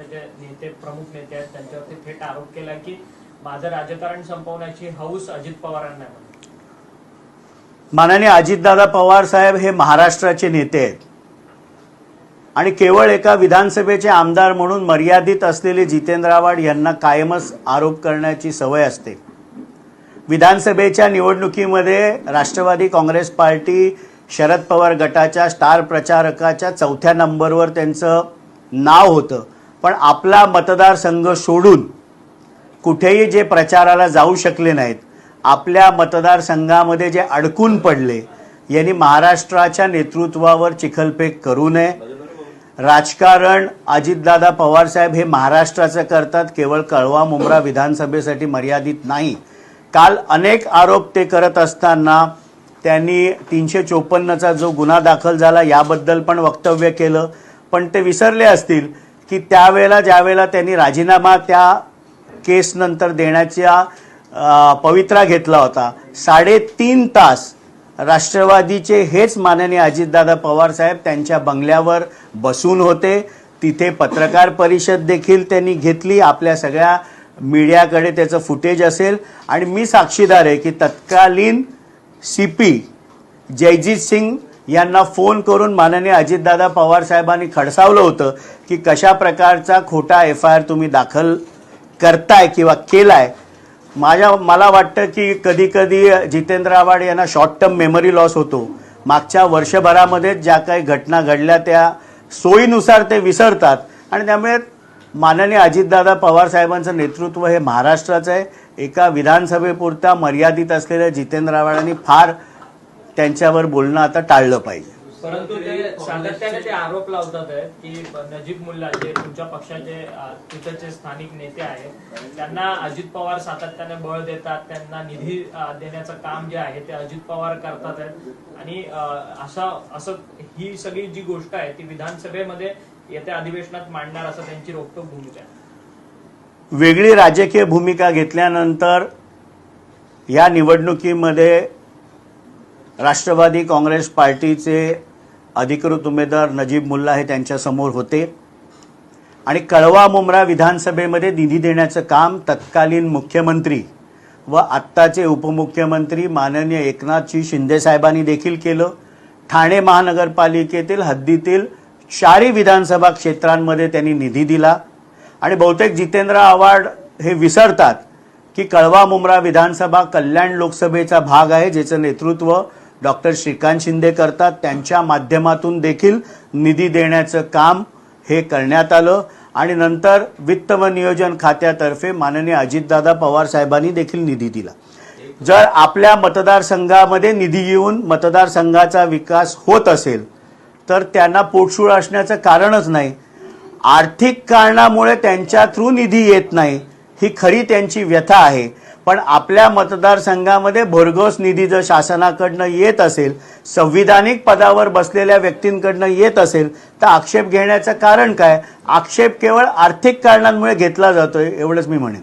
नेते प्रमुख नेते आहेत त्यांच्यावरती थेट आरोप केला की माझं राजकारण संपवण्याची हौस अजित पवारांना माननीय अजितदादा पवार साहेब हे महाराष्ट्राचे नेते आहेत. आणि केवळ एका विधानसभेचे आमदार म्हणून मर्यादित असलेले जितेंद्र आव्हाड यांना कायमच आरोप करण्याची सवय असते. विधानसभेच्या निवडणुकीमध्ये राष्ट्रवादी काँग्रेस पार्टी शरद पवार गटाच्या स्टार प्रचारकाच्या चौथ्या नंबरवर त्यांचं नाव होतं. पण आपला मतदारसंघ सोडून कुठेही जे प्रचाराला जाऊ शकले नाहीत आपल्या मतदारसंघामध्ये जे अडकून पडले यांनी महाराष्ट्राच्या नेतृत्वावर चिखलफेक करू नये. राजकारण अजितदादा पवारसाहेब हे महाराष्ट्राचं करतात केवळ कळवा मुंब्रा विधानसभेसाठी मर्यादित नाही. काल अनेक आरोप ते करत असताना त्यांनी तीनशे चोपन्नचा जो गुन्हा दाखल झाला याबद्दल पण वक्तव्य केलं पण ते विसरले असतील. की त्यावेळेला ज्यावेळेला त्यांनी राजीनामा त्या केसनंतर देण्याच्या पवित्रा घेतला होता. साडेतीन तास राष्ट्रवादीचे हेच माननीय अजितदादा पवार साहेब त्यांच्या बंगल्यावर बसून होते. तिथे पत्रकार परिषद देखील त्यांनी घेतली. आपल्या सगळ्या मीडियाकडे त्याचं फुटेज असेल. आणि मी साक्षीदार आहे की तत्कालीन सी पी जयजित सिंग यांना फोन करून माननीय अजितदादा पवार साहेबांनी खडसावलं होतं की कशा प्रकारचा खोटा एफ आय आर तुम्ही दाखल करताय किंवा केलाय. माझ्या मला वाटतं की कधी कधी जितेंद्र आव्हाड यांना शॉर्ट टर्म मेमरी लॉस होतो. मागच्या वर्षभरामध्ये ज्या काही घटना घडल्या त्या सोयीनुसार ते विसरतात. आणि त्यामुळे माननीय अजितदादा पवार साहेबांचं नेतृत्व हे महाराष्ट्राचं आहे. एका विधानसभेपुरता मर्यादित असलेल्या जितेंद्र आव्हाडांनी फार त्यांच्यावर बोलणं आता टाळलं पाहिजे. परंतु ते सातत्याने ते आरोप लावतात आहेत की नजीब मुल्ला जे तुमच्या पक्षाचे तिथेचे स्थानिक नेते आहेत त्यांना अजित पवार सातत्याने बळ देतात त्यांना निधी देण्याचं काम जे आहे ते अजित पवार करतात आणि असं असं ही सगळी जी गोष्ट आहे ती विधानसभेमध्ये येत्या अधिवेशनात मांडणार असं त्यांची रोखटोक भूमिका आहे. वेगळी राजकीय भूमिका घेतल्यानंतर या निवडणुकीमध्ये राष्ट्रवादी काँग्रेस पार्टीचे अधिकृत उमेदवार नजीब मुल्ला हे त्यांच्यासमोर होते. आणि कळवा मुंब्रा विधानसभेमध्ये निधी देण्याचं काम तत्कालीन मुख्यमंत्री व आत्ताचे उपमुख्यमंत्री माननीय एकनाथजी शिंदे साहेबांनी देखील केलं. ठाणे महानगरपालिकेतील हद्दीतील चारी विधानसभा क्षेत्रांमध्ये त्यांनी निधी दिला. आणि बहुतेक जितेंद्र आव्हाड हे विसरतात की कळवा मुंब्रा विधानसभा कल्याण लोकसभेचा भाग आहे ज्याचं नेतृत्व डॉक्टर श्रीकांत शिंदे करतात. त्यांच्या माध्यमातून देखील निधी देण्याचं काम हे करण्यात आलं. आणि नंतर वित्त व नियोजन खात्यातर्फे माननीय अजितदादा पवार साहेबांनी देखील निधी दिला. जर आपल्या मतदारसंघामध्ये निधी येऊन मतदारसंघाचा विकास होत असेल तर त्यांना पोटशूळ असण्याचं कारणच नाही. आर्थिक कारणामुळे त्यांच्या थ्रू निधी येत नाही ही खरी त्यांची व्यथा आहे. पण आपल्या मतदारसंघामध्ये भरघोस निधी जर शासनाकडनं येत असेल संविधानिक पदावर बसलेल्या व्यक्तींकडनं येत असेल तर आक्षेप घेण्याचं कारण काय? आक्षेप केवळ आर्थिक कारणांमुळे घेतला जातोय एवढंच मी म्हणेन.